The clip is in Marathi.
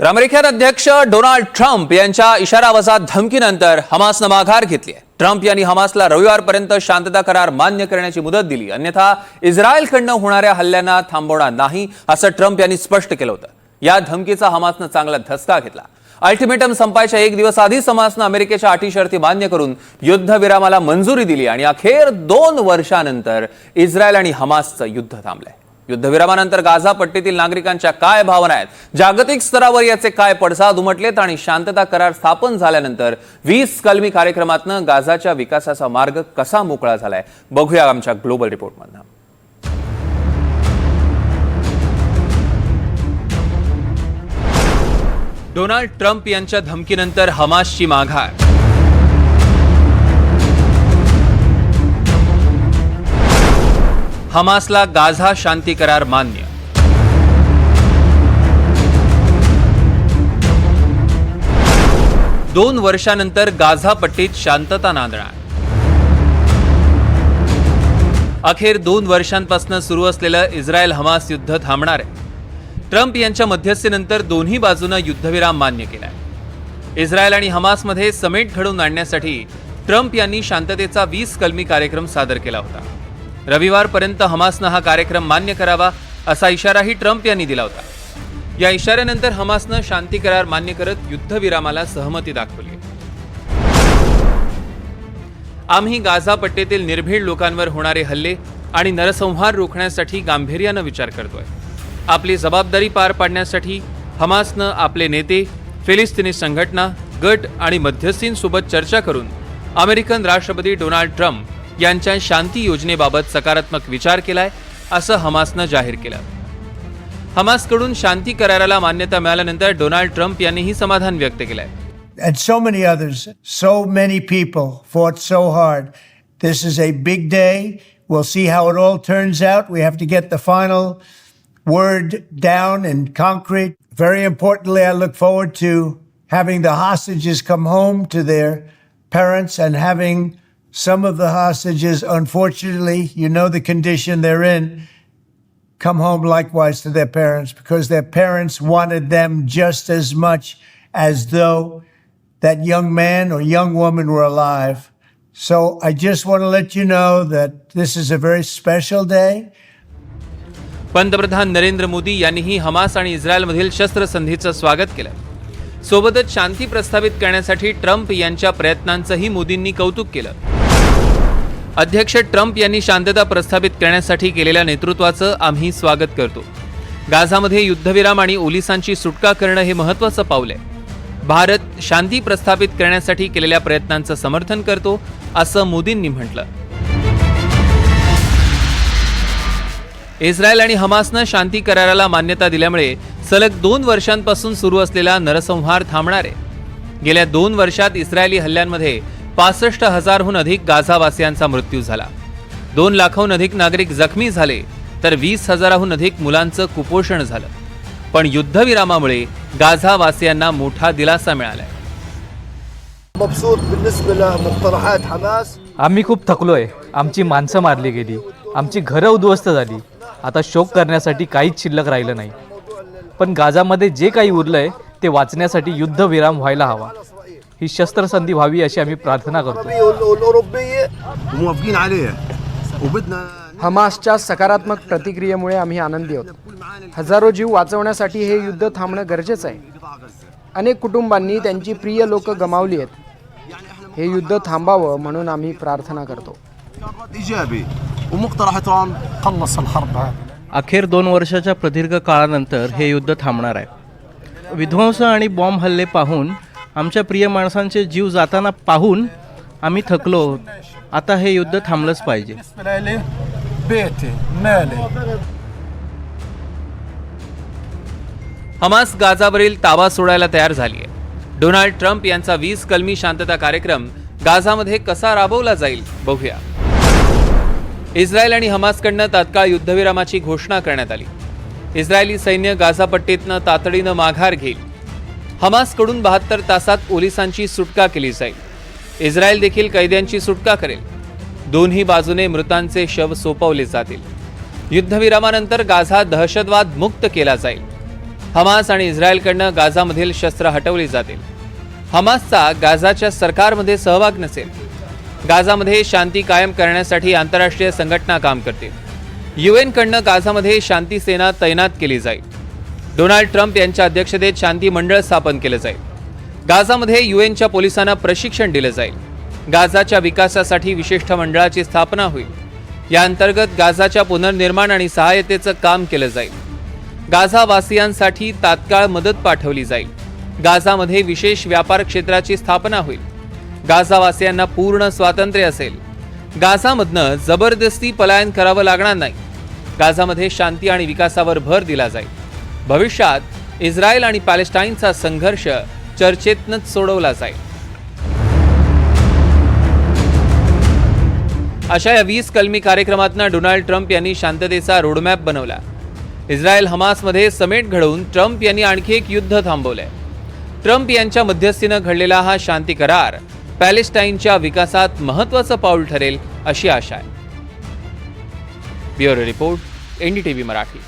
तर अमेरिकन अध्यक्ष डोनाल्ड ट्रम्प यांच्या इशारावजात धमकीनंतर हमासनं माघार घेतली आहे. ट्रम्प यांनी हमासला रविवारपर्यंत शांतता करार मान्य करण्याची मुदत दिली. अन्यथा इस्रायलकडनं होणाऱ्या हल्ल्यांना थांबवणार नाही असं ट्रम्प यांनी स्पष्ट केलं होतं. या धमकीचा हमासनं चांगला धसका घेतला. अल्टिमेटम संपायच्या एक दिवस आधीच हमासनं अमेरिकेच्या अटी शर्ती मान्य करून युद्धविरामाला मंजुरी दिली आणि अखेर दोन वर्षानंतर इस्रायल आणि हमासचं युद्ध थांबलंय. युद्धविरामानंतर गाझा पट्टीतील नागरिकांच्या काय भावना आहेत? जागतिक स्तरावर याचे काय पडसाद उमटलेत आणि शांतता करार स्थापन झाल्यानंतर वीस कलमी कार्यक्रमातनं गाझाच्या विकासाचा मार्ग कसा मोकळा झालाय? बघूया आमच्या ग्लोबल रिपोर्टमधनं. डोनाल्ड ट्रम्प यांच्या धमकीनंतर हमासची माघार. हमासला गाझा शांती करार मान्य. दोन वर्षानंतर गाझा पट्टीत शांतता नांदणार. अखेर दोन वर्षांपासून सुरू असलेलं इस्रायल हमास युद्ध थांबणार आहे. ट्रम्प यांच्या मध्यस्थीनंतर दोन्ही बाजूनं युद्धविराम मान्य केलाय. इस्रायल आणि हमासमध्ये समेट घडवून आणण्यासाठी ट्रम्प यांनी शांततेचा वीस कलमी कार्यक्रम सादर केला होता. रविवारपर्यंत हमासनं हा कार्यक्रम मान्य करावा असा इशाराही ट्रम्प यांनी दिला होता. या इशाऱ्यानंतर हमासनं शांती करार मान्य करत युद्धविरामाला सहमती दाखवली. आम्ही गाझा पट्टेतील निर्भीड लोकांवर होणारे हल्ले आणि नरसंहार रोखण्यासाठी गांभीर्यानं विचार करतोय. आपली जबाबदारी पार पाडण्यासाठी हमासनं आपले नेते फिलिस्तिनी संघटना गट आणि मध्यस्थींसोबत चर्चा करून अमेरिकन राष्ट्रपती डोनाल्ड ट्रम्प यांच्या शांती योजनेबाबत सकारात्मक विचार केलाय असं हमासनं जाहीर केलं हमासकडून शांती कराराला मान्यता मिळाल्यानंतर डोनाल्ड ट्रम्प यांनीही समाधान व्यक्त केलंय and so many others. So many people fought so hard. This is a big day. We'll see how it all turns out. We have to get the final word down in concrete. Very importantly, I look forward to having the hostages come home to their parents and having some of the hostages, unfortunately, you know the condition they're in, come home likewise to their parents because their parents wanted them just as much as though that young man or young woman were alive. So I just want to let you know that this is a very special day. पंतप्रधान नरेंद्र मोदी यांनीही हमास आणि इस्रायलमधील शस्त्रसंधीचं स्वागत केलं सोबतच शांती प्रस्थापित करण्यासाठी ट्रम्प यांच्या प्रयत्नांचंही मोदींनी कौतुक केलं अध्यक्ष ट्रम्प यांनी शांतता प्रस्थापित करण्यासाठी केलेल्या नेतृत्वाचं आम्ही स्वागत करतो. गाझामध्ये युद्धविराम आणि ओलिसांची सुटका करणं हे महत्त्वाचं पाऊल आहे. भारत शांती प्रस्थापित करण्यासाठी केलेल्या प्रयत्नांचं समर्थन करतो असं मोदींनी म्हटलं. इस्रायल आणि हमासनं शांती कराराला मान्यता दिल्यामुळे सलग दोन वर्षांपासून सुरू असलेला नरसंहार थांबणार आहे. गेल्या दोन वर्षात इस्रायली हल्ल्यांमध्ये पासष्ट हजारहून अधिक गाझावासियांचा मृत्यू झाला. दोन लाखाहून अधिक नागरिक जखमी झाले तर वीस हजाराहून अधिक मुलांचं कुपोषण झालं. पण युद्धविरामामुळे गाझावासियांना मोठा दिलासा मिळालाय. आम्ही खूप थकलोय. आमची माणसं मारली गेली. आमची घरं उद्ध्वस्त झाली. आता शोक करण्यासाठी काहीच शिल्लक राहिलं नाही. पण गाझामध्ये जे काही उरलंय ते वाचण्यासाठी युद्धविराम व्हायला हवा. ही शस्त्रसंधी व्हावी अशी आम्ही प्रार्थना करतो. हमासच्या सकारात्मक प्रतिक्रियेमुळे आम्ही आनंदी आहोत. हजारो जीव वाचवण्यासाठी हे युद्ध थांबणं गरजेचं आहे. अनेक कुटुंबांनी त्यांची प्रिय लोक गमावली आहेत. हे युद्ध थांबावं म्हणून आम्ही प्रार्थना करतो. अखेर दोन वर्षाच्या प्रदीर्घ काळानंतर हे युद्ध थांबणार आहे. विध्वंस आणि बॉम्ब हल्ले पाहून आमच्या प्रिय माणसांचे जीव जाताना पाहून आम्ही थकलो. आता हे युद्ध थांबलंच पाहिजे. हमास गाजावरील ताबा सोडायला तयार झाली आहे डोनाल्ड ट्रम्प यांचा वीस कलमी शांतता कार्यक्रम गाझामध्ये कसा राबवला जाईल बघूया. इस्रायल आणि हमासकडनं तात्काळ युद्धविरामाची घोषणा करण्यात आली. इस्रायली सैन्य गाझापट्टीतनं तातडीनं माघार घेईल. हमासकडून बहात्तर तासात पोलिसांची सुटका केली जाईल. इस्रायल देखील कैद्यांची सुटका करेल. दोन्ही बाजूने मृतांचे शव सोपवले जातील. युद्धविरामानंतर गाझा दहशतवाद मुक्त केला जाईल. हमास आणि इस्रायलकडनं गाझामधील शस्त्र हटवली जातील. हमासचा गाझाच्या सरकारमध्ये सहभाग नसेल. गाझामध्ये शांती कायम करण्यासाठी आंतरराष्ट्रीय संघटना काम करतील. युएन गाझामध्ये शांती सेना तैनात केली जाईल. डोनाल्ड ट्रम्प यांच्या अध्यक्षतेत शांती मंडळ स्थापन केलं जाईल. गाझामध्ये युएनच्या पोलिसांना प्रशिक्षण दिलं जाईल. गाझाच्या विकासासाठी विशिष्ट मंडळाची स्थापना होईल. या अंतर्गत गाझाच्या पुनर्निर्माण आणि सहाय्यतेचं काम केलं जाईल. गाझावासियांसाठी तात्काळ मदत पाठवली जाईल. गाझामध्ये विशेष व्यापार क्षेत्राची स्थापना होईल. गाझावासियांना पूर्ण स्वातंत्र्य असेल. गाझामधनं जबरदस्ती पलायन करावं लागणार नाही. गाझामध्ये शांती आणि विकासावर भर दिला जाईल. भविष्यात इस्रायल आणि पॅलेस्टाईनचा संघर्ष चर्चेतनंच सोडवला जाईल. अशा या वीस कलमी कार्यक्रमातनं डोनाल्ड ट्रम्प यांनी शांततेचा रोडमॅप बनवला. इस्रायल हमासमध्ये समेट घडवून ट्रम्प यांनी आणखी एक युद्ध थांबवलंय. ट्रम्प यांच्या मध्यस्थीनं घडलेला हा शांती करार पॅलेस्टाईनच्या विकासात महत्त्वाचं पाऊल ठरेल अशी आशा आहे. Bureau report NDTV Marathi.